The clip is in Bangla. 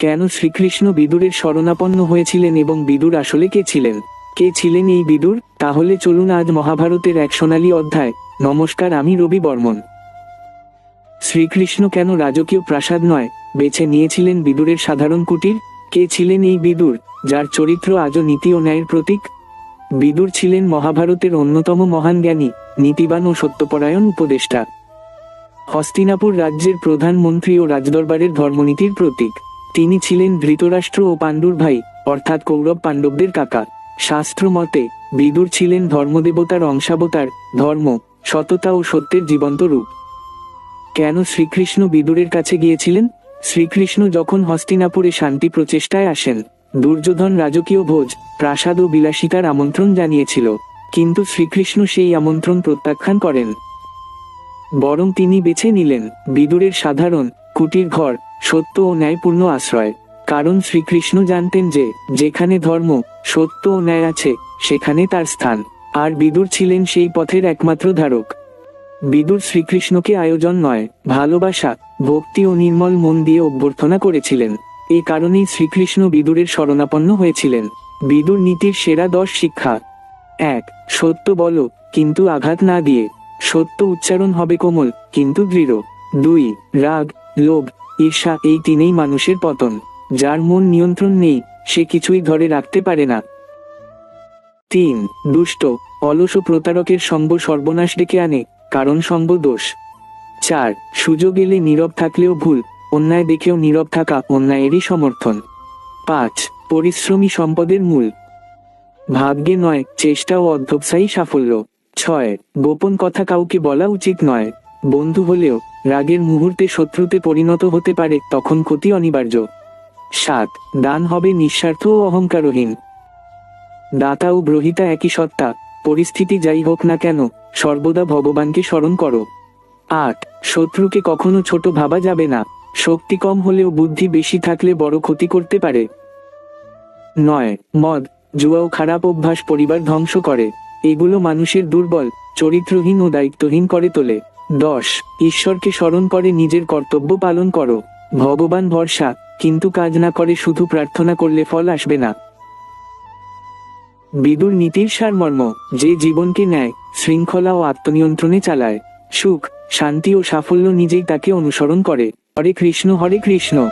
কেন শ্রীকৃষ্ণ বিদুরের শরণাপন্ন হয়েছিলেন এবং বিদুর আসলে কে ছিলেন? কে ছিলেন এই বিদুর? তাহলে চলুন আজ মহাভারতের এক সোনালী অধ্যায়। নমস্কার, আমি রবি বর্মন। শ্রীকৃষ্ণ কেন রাজকীয় প্রাসাদ নয়? বেছে নিয়েছিলেন বিদুরের সাধারণ কুটির? কে ছিলেন এই বিদুর, যার চরিত্র আজও নীতি ও ন্যায়ের প্রতীক? বিদুর ছিলেন মহাভারতের অন্যতম মহান জ্ঞানী, নীতিবান ও সত্যপরায়ণ উপদেষ্টা। হস্তিনাপুর রাজ্যের প্রধানমন্ত্রী ও রাজদরবারের ধর্মনীতির প্রতীক। তিনি ছিলেন ধৃতরাষ্ট্র ও পাণ্ডুর ভাই, অর্থাৎ কৌরব পাণ্ডবদের কাকা। শাস্ত্র মতে, বিদুর ছিলেন ধর্মদেবতার অংশাবতার, ধর্ম, সততা ও সত্যের জীবন্ত রূপ। কেন শ্রীকৃষ্ণ বিদুরের কাছে গিয়েছিলেন? শ্রীকৃষ্ণ যখন হস্তিনাপুরে শান্তি প্রচেষ্টায় আসেন, দুর্যোধন রাজকীয় ভোজ, প্রাসাদ ও বিলাসিতার আমন্ত্রণ জানিয়েছিল। কিন্তু শ্রীকৃষ্ণ সেই আমন্ত্রণ প্রত্যাখ্যান করেন। বরং তিনি বেছে নিলেন, বিদুরের সাধারণ কুটির ঘর, সত্য ও ন্যায়পূর্ণ আশ্রয়। কারণ শ্রীকৃষ্ণ জানতেন যে, যেখানে ধর্ম, সত্য ও ন্যায় আছে, সেখানে তার স্থান। আর বিদুর ছিলেন সেই পথের একমাত্র ধারক। বিদুর শ্রীকৃষ্ণকে আয়োজন নয়, ভালোবাসা, ভক্তি ও নির্মল মন দিয়ে অভ্যর্থনা করেছিলেন। এ কারণেই শ্রীকৃষ্ণ বিদুরের শরণাপন্ন হয়েছিলেন। বিদুর নীতির সেরা দশ শিক্ষা। এক, সত্য বলো, কিন্তু আঘাত না দিয়ে। সত্য উচ্চারণ হবে কোমল, কিন্তু দৃঢ়। দুই, রাগ লোভ ঈর্ষা এই তিনেই মানুষের পতন। যার মন নিয়ন্ত্রণ নেই, সে কিছুই ধরে রাখতে পারে না। তিন, দুষ্ট, অলস ও প্রতারকের সঙ্গ সর্বনাশ ডেকে আনে, কারণ সঙ্গ দোষ। চার, সুযোগ এলে নীরব থাকলেও ভুল, অন্যায় দেখেও নীরব থাকা অন্যায়েরই সমর্থন। পাঁচ, পরিশ্রমী সম্পদের মূল। ভাগ্যে নয়, চেষ্টা ও অধ্যবসায়ী সাফল্য। ছয়, গোপন কথা কাউকে বলা উচিত নয়। বন্ধু হলেও রাগের মুহূর্তে শত্রুতে পরিণত হতে পারে তখন ক্ষতি অনিবার্য। সাত, দান হবে নিঃস্বার্থ ও অহংকারহীন। দাতা ও গ্রহিতা একই সত্তা, পরিস্থিতি যাই হোক না কেন, সর্বদা ভগবানকে স্মরণ করো। আট, শত্রুকে কখনো ছোট ভাবা যাবে না, শক্তি কম হলেও বুদ্ধি বেশি থাকলে বড় ক্ষতি করতে পারে। নয়, মদ, জুয়া ও খারাপ অভ্যাস পরিবার ধ্বংস করে, এগুলো মানুষের দুর্বল, চরিত্রহীন ও দায়িত্বহীন করে তোলে। দশ, ঈশ্বরকে স্মরণ করে নিজের কর্তব্য পালন করো। ভগবান ভরসা, কিন্তু কাজ না করে শুধু প্রার্থনা করলে ফল আসবে না। বিদুর নীতির সারমর্ম, যে জীবনকে নেয় শৃঙ্খলা ও আত্মনিয়ন্ত্রণে চালায়। সুখ, শান্তি ও সাফল্য নিজেই তাকে অনুসরণ করে। হরে কৃষ্ণ হরে কৃষ্ণ।